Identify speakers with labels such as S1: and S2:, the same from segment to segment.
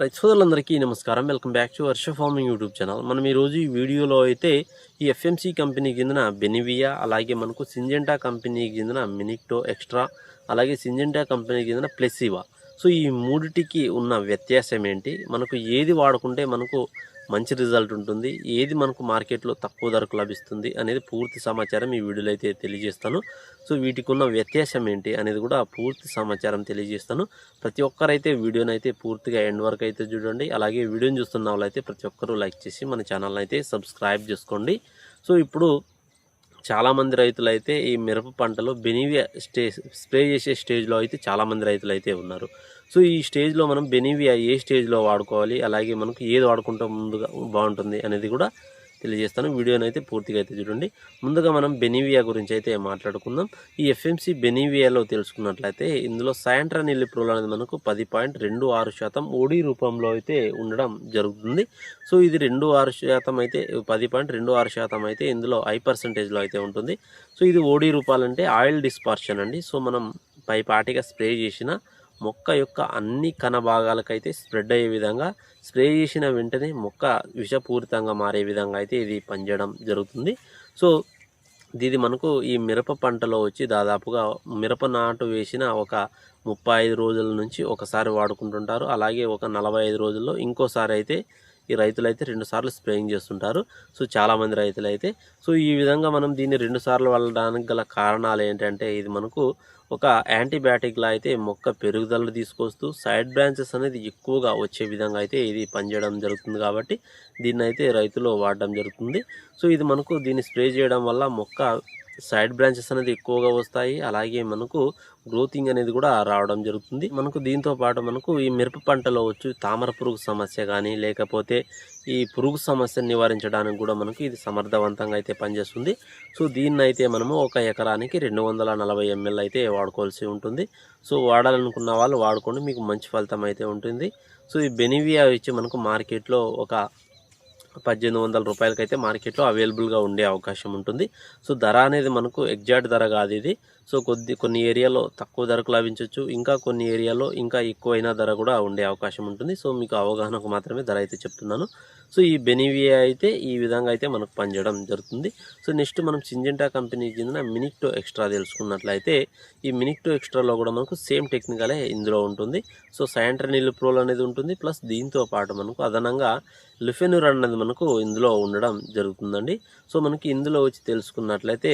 S1: రైతు సోదరులందరికీ నమస్కారం. Welcome back to Varsha farming YouTube channel. మనం ఈరోజు ఈ వీడియోలో అయితే ఈ ఎఫ్ఎంసి కంపెనీ చెందిన బెనివియా అలాగే మనకు సింజెంటా కంపెనీకి చెందిన మినిక్టో ఎక్స్ట్రా అలాగే సింజెంటా కంపెనీకి చెందిన ప్లెసివా. సో ఈ మూడిటికి ఉన్న వ్యత్యాసం ఏంటి మనకు ఏది వాడుకుంటే మనకు మంచి రిజల్ట్ ఉంటుంది. ఏది మనకు మార్కెట్లో తక్కువ ధరకు లభిస్తుంది అనేది పూర్తి సమాచారం ఈ వీడియోలో అయితే తెలియజేస్తాను. సో వీటికి ఉన్న వ్యత్యాసం ఏంటి అనేది కూడా పూర్తి సమాచారం తెలియజేస్తాను. ప్రతి ఒక్కరైతే వీడియోని అయితే పూర్తిగా ఎండ్ వరకు అయితే చూడండి. అలాగే వీడియోని చూస్తున్న వాళ్ళైతే ప్రతి ఒక్కరూ లైక్ చేసి మన ఛానల్ అయితే సబ్స్క్రైబ్ చేసుకోండి. సో ఇప్పుడు చాలామంది రైతులు అయితే ఈ మిరప పంటలో బెనివియా స్టే స్ప్రే చేసే స్టేజ్లో అయితే చాలామంది రైతులు అయితే ఉన్నారు. సో ఈ స్టేజ్లో మనం బెనివియా ఏ స్టేజ్లో వాడుకోవాలి? అలాగే మనకు ఏది వాడుకుంటే ముందుగా బాగుంటుంది అనేది కూడా తెలియజేస్తాను. వీడియోని అయితే పూర్తిగా అయితే చూడండి. ముందుగా మనం బెనివియా గురించి అయితే మాట్లాడుకుందాం. ఈ ఎఫ్ఎంసి బెనీవియాలో తెలుసుకున్నట్లయితే ఇందులో సాయంత్రం ప్రోల్ అనేది మనకు పది పాయింట్ రెండు ఆరు శాతం ఓడి రూపంలో అయితే ఉండడం జరుగుతుంది. సో ఇది రెండు ఆరు శాతం అయితే పది పాయింట్ రెండు ఆరు శాతం అయితే ఇందులో హై పర్సంటేజ్లో అయితే ఉంటుంది. సో ఇది ఓడి రూపాలంటే ఆయిల్ డిస్పార్షన్ అండి. సో మనం పై పాటిగా స్ప్రే చేసిన మొక్క యొక్క అన్ని కణ భాగాలకైతే స్ప్రెడ్ అయ్యే విధంగా స్ప్రే చేసిన వెంటనే మొక్క విషపూరితంగా మారే విధంగా అయితే ఇది పనిచేయడం జరుగుతుంది. సో ఇది మనకు ఈ మిరప పంటలో వచ్చి దాదాపుగా మిరప నాటు వేసిన ఒక ముప్పై ఐదు రోజుల నుంచి ఒకసారి వాడుకుంటుంటారు. అలాగే ఒక నలభై ఐదు రోజుల్లో ఇంకోసారి అయితే ఈ రైతులు అయితే రెండు సార్లు స్ప్రేయింగ్ చేస్తుంటారు. సో చాలామంది రైతులు అయితే సో ఈ విధంగా మనం దీన్ని రెండు సార్లు వెళ్ళడానికి గల కారణాలు ఏంటంటే ఇది మనకు ఒక యాంటీబయాటిక్లా అయితే మొక్క పెరుగుదల తీసుకొస్తూ సైడ్ బ్రాంచెస్ అనేది ఎక్కువగా వచ్చే విధంగా అయితే ఇది పనిచేయడం జరుగుతుంది కాబట్టి దీన్ని అయితే రైతులు వాడడం జరుగుతుంది. సో ఇది మనకు దీన్ని స్ప్రే చేయడం వల్ల మొక్క సైడ్ బ్రాంచెస్ అనేది ఎక్కువగా వస్తాయి. అలాగే మనకు గ్రోతింగ్ అనేది కూడా రావడం జరుగుతుంది. మనకు దీంతో పాటు మనకు ఈ మిరప పంటలో వచ్చి తామర పురుగు సమస్య కానీ లేకపోతే ఈ పురుగు సమస్యను నివారించడానికి కూడా మనకు ఇది సమర్థవంతంగా అయితే పనిచేస్తుంది. సో దీన్ని అయితే మనము ఒక ఎకరానికి రెండు వందల నలభై ఎంఎల్ అయితే వాడుకోవాల్సి ఉంటుంది. సో వాడాలనుకున్న వాళ్ళు వాడుకోండి. మీకు మంచి ఫలితం అయితే ఉంటుంది. సో ఈ బెనివియా వచ్చి మనకు మార్కెట్లో ఒక పద్దెనిమిది వందల రూపాయలకైతే మార్కెట్లో అవైలబుల్గా ఉండే అవకాశం ఉంటుంది. సో ధర అనేది మనకు ఎగ్జాక్ట్ ధర కాదు ఇది. సో కొద్ది కొన్ని ఏరియాలో తక్కువ ధరకు లభించవచ్చు ఇంకా కొన్ని ఏరియాలో ఇంకా ఎక్కువైన ధర కూడా ఉండే అవకాశం ఉంటుంది. సో మీకు అవగాహనకు మాత్రమే ధర అయితే చెప్తున్నాను. సో ఈ బెనివియా అయితే ఈ విధంగా అయితే మనకు పనిచేయడం జరుగుతుంది. సో నెక్స్ట్ మనం సింజెంటా కంపెనీకి చెందిన మినిక్టో ఎక్స్ట్రా తెలుసుకున్నట్లయితే ఈ మినిక్టో ఎక్స్ట్రాలో కూడా మనకు సేమ్ టెక్నికలే ఇందులో ఉంటుంది. సో సయాంట్రనిల్ ప్రోల్ అనేది ఉంటుంది. ప్లస్ దీంతో పాటు మనకు అదనంగా లిఫెనుర్ అనేది మనకు ఇందులో ఉండడం జరుగుతుందండి. సో మనకి ఇందులో వచ్చి తెలుసుకున్నట్లయితే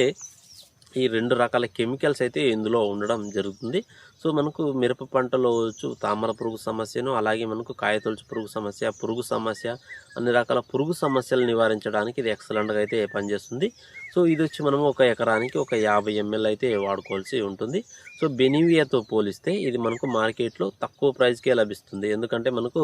S1: ఈ రెండు రకాల కెమికల్స్ అయితే ఇందులో ఉండడం జరుగుతుంది. సో మనకు మిరప పంటలో వచ్చు తామర పురుగు సమస్యను అలాగే మనకు కాయతొలుచు పురుగు సమస్య పురుగు సమస్య అన్ని రకాల పురుగు సమస్యలు నివారించడానికి ఇది ఎక్సలెంట్గా అయితే పనిచేస్తుంది. సో ఇది వచ్చి మనము ఒక ఎకరానికి ఒక యాభై ఎంఎల్ అయితే వాడుకోవాల్సి ఉంటుంది. సో బెనివియాతో పోలిస్తే ఇది మనకు మార్కెట్లో తక్కువ ప్రైస్కే లభిస్తుంది. ఎందుకంటే మనకు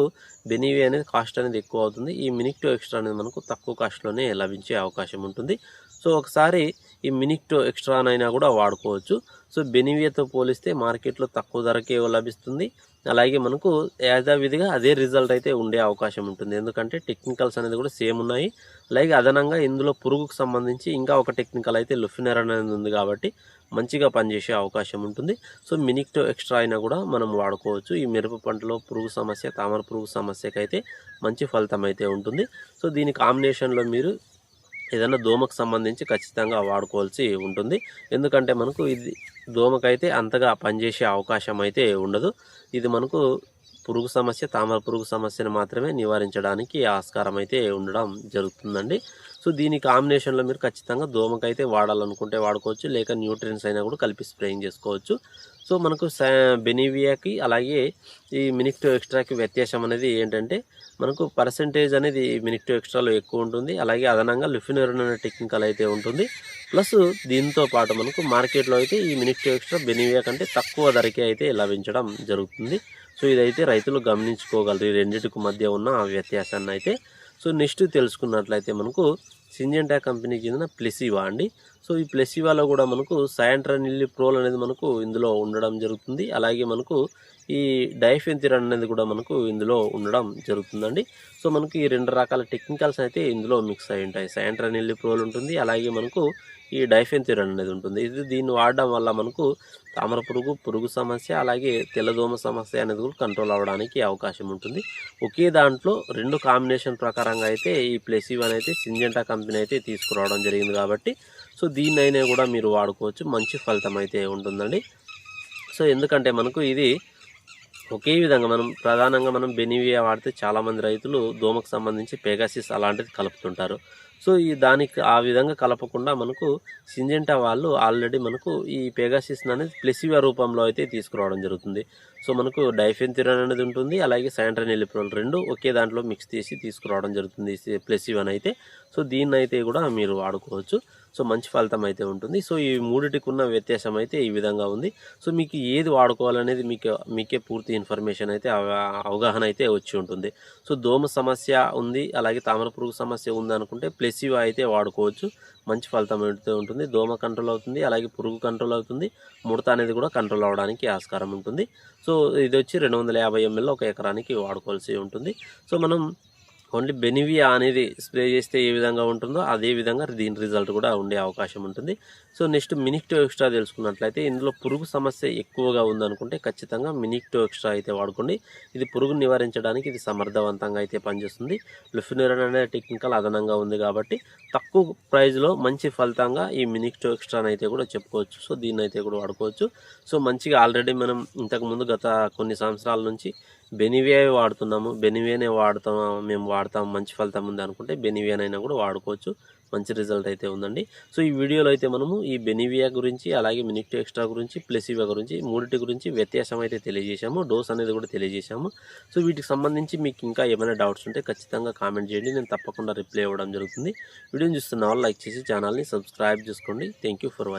S1: బెనివియా అనేది కాస్ట్ అనేది ఎక్కువ అవుతుంది. ఈ మినిక్టో ఎక్స్ట్రా అనేది మనకు తక్కువ కాస్ట్లోనే లభించే అవకాశం ఉంటుంది. సో ఒకసారి ఈ మినిక్టో ఎక్స్ట్రానైనా కూడా వాడుకోవచ్చు. సో బెనివియాతో పోలిస్తే మార్కెట్లో తక్కువ ధరకే లభిస్తుంది. అలాగే మనకు యథావిధిగా అదే రిజల్ట్ అయితే ఉండే అవకాశం ఉంటుంది. ఎందుకంటే టెక్నికల్స్ అనేది కూడా సేమ్ ఉన్నాయి. అలాగే అదనంగా ఇందులో పురుగుకు సంబంధించి ఇంకా ఒక టెక్నికల్ అయితే లుఫినర్ అనేది ఉంది కాబట్టి మంచిగా పనిచేసే అవకాశం ఉంటుంది. సో మినిక్టో ఎక్స్ట్రా అయినా కూడా మనం వాడుకోవచ్చు. ఈ మిరప పంటలో పురుగు సమస్య తామర పురుగు సమస్యకైతే మంచి ఫలితం అయితే ఉంటుంది. సో దీని కాంబినేషన్లో మీరు ఏదైనా దోమకు సంబంధించి ఖచ్చితంగా వాడుకోవాల్సి ఉంటుంది. ఎందుకంటే మనకు ఇది దోమకైతే అంతగా పనిచేసే అవకాశం అయితే ఉండదు. ఇది మనకు పురుగు సమస్య తామర పురుగు సమస్యను మాత్రమే నివారించడానికి ఆస్కారం అయితే ఉండడం జరుగుతుందండి. సో దీని కాంబినేషన్లో మీరు ఖచ్చితంగా దోమకైతే వాడాలనుకుంటే వాడుకోవచ్చు లేక న్యూట్రియన్స్ అయినా కూడా కలిపి స్ప్రేయింగ్ చేసుకోవచ్చు. సో మనకు బెనివియాకి అలాగే ఈ మినిక్టో ఎక్స్ట్రాకి వ్యత్యాసం అనేది ఏంటంటే మనకు పర్సంటేజ్ అనేది మినిక్టో ఎక్స్ట్రాలో ఎక్కువ ఉంటుంది అలాగే అదనంగా లిఫినోరిన్ అనే టెక్నికల్ అయితే ఉంటుంది. ప్లస్ దీంతో పాటు మనకు మార్కెట్లో అయితే ఈ మినిస్ట్రీ ఎక్స్ట్రా బెనివియా కంటే తక్కువ ధరకే అయితే లభించడం జరుగుతుంది. సో ఇదైతే రైతులు గమనించుకోగలరు. ఈ రెండింటికి మధ్య ఉన్న వ్యత్యాసాన్ని అయితే. సో నెక్స్ట్ తెలుసుకున్నట్లయితే మనకు సింజెంటా కంపెనీకి చెందిన ప్లెసివా అండి. సో ఈ ప్లెసివాలో కూడా మనకు సాయంట్రనిల్లి ప్రోల్ అనేది మనకు ఇందులో ఉండడం జరుగుతుంది. అలాగే మనకు ఈ డైఫెన్తిరన్ అనేది కూడా మనకు ఇందులో ఉండడం జరుగుతుందండి. సో మనకు ఈ రెండు రకాల టెక్నికల్స్ అయితే ఇందులో మిక్స్ అయి ఉంటాయి. సాయంట్రనిల్లి ప్రోల్ ఉంటుంది. అలాగే మనకు ఈ డైఫెన్థ్యూరన్ అనేది ఉంటుంది. ఇది దీన్ని వాడడం వల్ల మనకు తామర పురుగు పురుగు సమస్య అలాగే తెల్లదోమ సమస్య అనేది కూడా కంట్రోల్ అవ్వడానికి అవకాశం ఉంటుంది. ఒకే దాంట్లో రెండు కాంబినేషన్ ప్రకారంగా అయితే ఈ ప్లెసివ్ అయితే సింజెంటా కంపెనీ అయితే తీసుకురావడం జరిగింది కాబట్టి సో దీన్నైనా కూడా మీరు వాడుకోవచ్చు. మంచి ఫలితం అయితే ఉంటుందండి. సో ఎందుకంటే మనకు ఇది ఒకే విధంగా మనం ప్రధానంగా మనం బెనివియా వాడితే చాలామంది రైతులు దోమకు సంబంధించి పెగాసిస్ అలాంటిది కలుపుతుంటారు. సో ఈ దానికి ఆ విధంగా కలపకుండా మనకు సింజెంటా వాళ్ళు ఆల్రెడీ మనకు ఈ పెగాసిస్ అనేది ప్లెసివా రూపంలో అయితే తీసుకురావడం జరుగుతుంది. సో మనకు డైఫెన్థిరన్ అనేది ఉంటుంది అలాగే శాంట్రన్ ఎలిప్రోల్ రెండు ఒకే దాంట్లో మిక్స్ చేసి తీసుకురావడం జరుగుతుంది ప్లెసివన్ అయితే. సో దీన్ని అయితే కూడా మీరు వాడుకోవచ్చు. సో మంచి ఫలితం అయితే ఉంటుంది. సో ఈ మూడిటికి ఉన్న వ్యత్యాసం అయితే ఈ విధంగా ఉంది. సో మీకు ఏది వాడుకోవాలనేది మీకు మీకే పూర్తి ఇన్ఫర్మేషన్ అయితే అవగాహన అయితే వచ్చి ఉంటుంది. సో దోమ సమస్య ఉంది అలాగే తామర పురుగు సమస్య ఉంది అనుకుంటే ప్లెసివా అయితే వాడుకోవచ్చు. మంచి ఫలితం అయితే ఉంటుంది. దోమ కంట్రోల్ అవుతుంది. అలాగే పురుగు కంట్రోల్ అవుతుంది. ముడత అనేది కూడా కంట్రోల్ అవ్వడానికి ఆస్కారం ఉంటుంది. సో ఇది వచ్చి రెండు వందల యాభై ఎంఎల్ ఒక ఎకరానికి వాడుకోవాల్సి ఉంటుంది. సో మనం ఓన్లీ బెనివియా అనేది స్ప్రే చేస్తే ఏ విధంగా ఉంటుందో అదే విధంగా దీని రిజల్ట్ కూడా ఉండే అవకాశం ఉంటుంది. సో నెక్స్ట్ మినిక్టో ఎక్స్ట్రా తెలుసుకున్నట్లయితే ఇందులో పురుగు సమస్య ఎక్కువగా ఉందనుకుంటే ఖచ్చితంగా మినిక్టో ఎక్స్ట్రా అయితే వాడుకోండి. ఇది పురుగు నివారించడానికి ఇది సమర్థవంతంగా అయితే పనిచేస్తుంది. లుఫినరన్ అనే టెక్నికల్ అదనంగా ఉంది కాబట్టి తక్కువ ప్రైజ్లో మంచి ఫలితంగా ఈ మినిక్టో ఎక్స్ట్రా అయితే కూడా చెప్పుకోవచ్చు. సో దీన్ని అయితే కూడా వాడుకోవచ్చు. సో మంచిగా ఆల్రెడీ మనం ఇంతకుముందు గత కొన్ని సంవత్సరాల నుంచి బెనివియా వాడుతున్నాము? బెనివేనే వాడుతాం మేము వాడతాం మంచి ఫలితం ఉంది అనుకుంటే బెనివేనైనా కూడా వాడుకోవచ్చు. మంచి రిజల్ట్ అయితే ఉందండి. సో ఈ వీడియోలో అయితే మనము ఈ బెనివియా గురించి అలాగే మినిక్టో ఎక్స్ట్రా గురించి ప్లెసివియా గురించి మూడిటి గురించి వ్యత్యాసం అయితే తెలియజేశాము. డోస్ అనేది కూడా తెలియజేశాము. సో వీటికి సంబంధించి మీకు ఇంకా ఏమైనా డౌట్స్ ఉంటే ఖచ్చితంగా కామెంట్ చేయండి. నేను తప్పకుండా రిప్లై ఇవ్వడం జరుగుతుంది. వీడియోని చూస్తున్న వాళ్ళు లైక్ చేసి ఛానల్ని సబ్స్క్రైబ్ చేసుకోండి. Thank you for watching